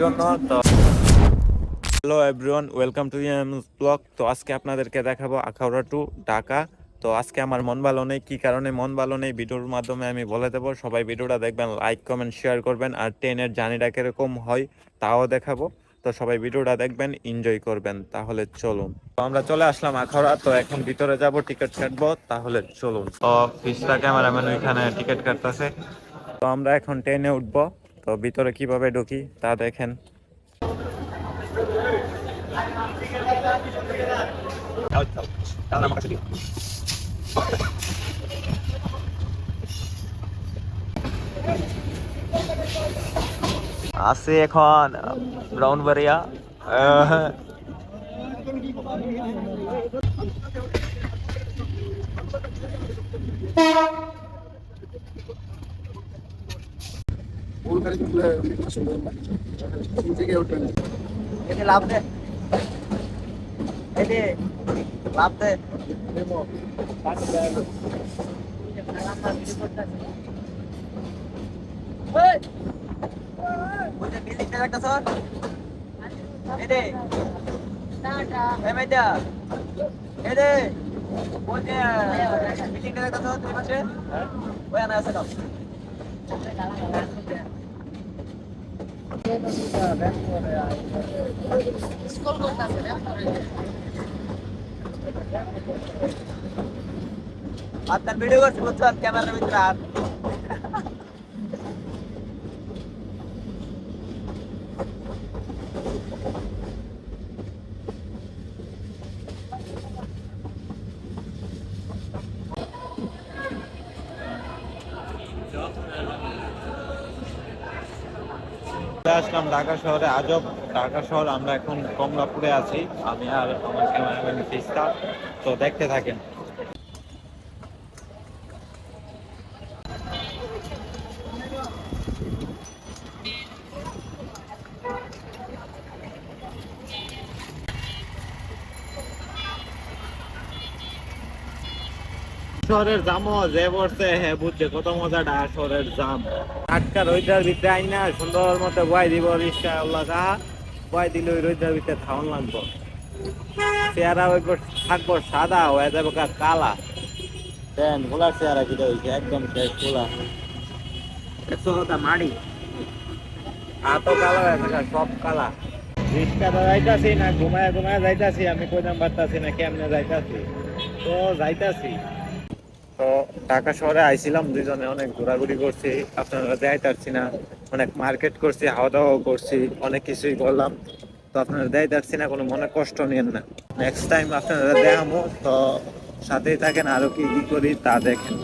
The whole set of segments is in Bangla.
জন্য, তো hello everyone welcome to blog তো আজকে আপনাদেরকে দেখাবো আখাউড়া টু ঢাকা। তো আজকে আমার মন ভালো নেই, কি কারণে মন ভালো নেই ভিডিওর মাধ্যমে আমি বলে দেবো। সবাই ভিডিওটা দেখবেন লাইক কমেন্ট শেয়ার করবেন। আর ট্রেনের জার্নিটা কীরকম হয়, তাও দেখাবো। তো সবাই ভিডিওটা দেখবেন এনজয় করবেন তাহলে চলুন। তো আমরা চলে আসলাম আখাউড়া তো এখন ভিতরে যাব টিকিট কাটবো তাহলে চলুন। তো ক্যামেরাম্যান ওইখানে টিকিট কাটতেছে। তো আমরা এখন ট্রেনে উঠবো তো ভিতরে কীভাবে ঢুকি তা দেখেন। আছে এখন ব্রাউনবাড়িয়া এতে লাভ দে এতে লাভ দে বলছে বিল্ডিংটা একটা স্যার এতে এমেটা এতে বলছে বিল্ডিংটা একটা স্যার তুই পাশে ওই আনা আছে দাও আর তার ভিডিও করছি বুঝছো ক্যামেরার ভিতরে আর চলে আসলাম ঢাকা শহরে। আজব ঢাকা শহর, আমরা এখন কমলাপুরে আছি। আমি আর আমার ক্যামেরাম্যান তো দেখতে থাকেন। শহরের জামও যে বসছে হ্যাঁ বুঝছে কত মজা ঢাকা শহরের জাম। টাটকা রোজার ভিতরে আই সুন্দর মতো বয় দিব রিক্সা আল্লাহ যাহা বয় দিলে ওই রোজার ভিতরে খাওয়ান লাগবো। চেহারা ওই থাকব সাদা, হয়ে যাবে কালা। দেন, গোলার চেহারা কিটা হয়েছে একদম শেষ গোলা। একশো কথা মাড়ি। হাতও কালা হয়ে থাকা সব কালা। রিক্সা তো যাইতাছি না, ঘুমায় ঘুমায় যাইতাছি, আমি কইতাম পারতাছি না, কেমনে যাইতাছি? তো যাইতাছি। তো ঢাকা শহরে আইছিলাম দুইজনে অনেক ঘোরাঘুরি করছি আপনারা দেখাইতে পারছি না। অনেক মার্কেট করছি হাওয়া দাওয়াও করছি অনেক কিছুই করলাম। তো আপনারা দেখাইতে পারছি না কোনো মনে কষ্ট নিয়েন না। নেক্সট টাইম আপনারা দেখামো তো সাথেই থাকেন আরও কি কি করি তা দেখেন।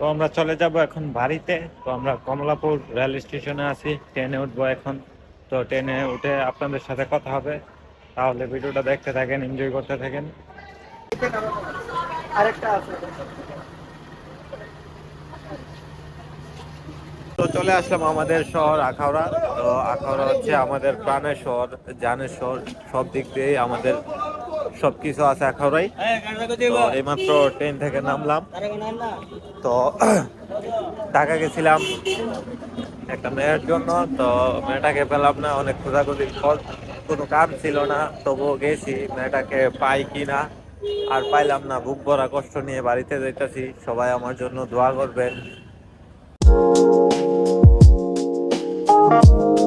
তো আমরা চলে যাব এখন বাড়িতে। তো আমরা কমলাপুর রেল স্টেশনে আছি ট্রেনে উঠবো এখন। তো ট্রেনে উঠে আপনাদের সাথে কথা হবে। তাহলে ভিডিওটা দেখতে থাকেন এনজয় করতে থাকেন। আরেকটা আছে। চলে আসলাম আমাদের শহর আখাউড়া। তো আখাউড়া হচ্ছে আমাদের প্রাণের শহর, জানের শহর, সব দিক দিয়ে আমাদের সব কিছু আছে আখাউড়াই তো এইমাত্র ট্রেন থেকে নামলাম। তো ঢাকা গেছিলাম একটা মেয়ের জন্য। তো মেয়েটাকে পেলাম না, অনেক খোঁজাখুঁজির পর কোনো কাম ছিল না, তবুও গেছি। মেয়েটাকে পাই কি না, আর পাইলাম না। বুক ভরা কষ্ট নিয়ে বাড়িতে যাইতাছি। সবাই আমার জন্য দোয়া করবেন। Thank you.